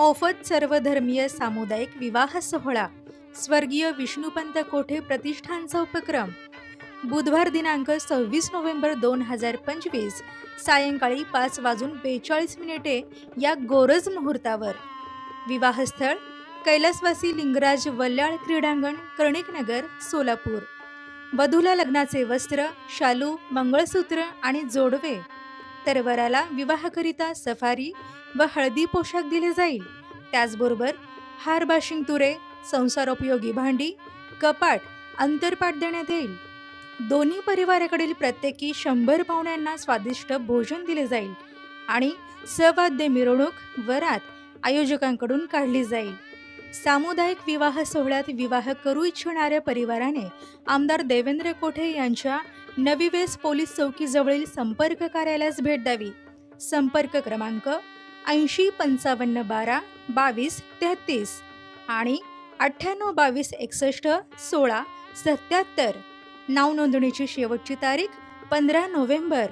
मोफत सर्वधर्मीय सामुदायिक विवाह सोहळा स्वर्गीय विष्णुपंत कोठे प्रतिष्ठानचा उपक्रम? बुधवार दिनांक सव्वीस नोव्हेंबर दोन हजार पंचवीस सायंकाळी पाच वाजून बेचाळीस मिनिटे या गोरज मुहूर्तावर. विवाहस्थळ कैलासवासी लिंगराज वल्याळ क्रीडांगण कर्णिकनगर सोलापूर. वधूला लग्नाचे वस्त्र शालू मंगळसूत्र आणि जोडवे. तर वराला विवाहाकरिता सफारी व हळदी पोशाख दिले जाईल. त्याचबरोबर हार बाशिंग तुरे संसारोपयोगी भांडी कपाट अंतरपाट देण्यात येईल. दोन्ही परिवाराकडील प्रत्येकी शंभर पाहुण्यांना स्वादिष्ट भोजन दिले जाईल आणि सवाद्य मिरवणूक वरात आयोजकांकडून काढली जाईल. सामुदायिक विवाह सोहळ्यात विवाह करू इच्छिणाऱ्या परिवाराने आमदार देवेंद्र कोठे यांच्या नवीवेस पोलीस चौकीजवळील संपर्क कार्यालयास भेट द्यावी. संपर्क क्रमांक ऐंशी पंचावन्न बारा बावीस तेहतीस आणि अठ्ठ्याण्णव बावीस एकसष्ट सोळा सत्याहत्तर. नाव नोंदणीची शेवटची तारीख पंधरा नोव्हेंबर.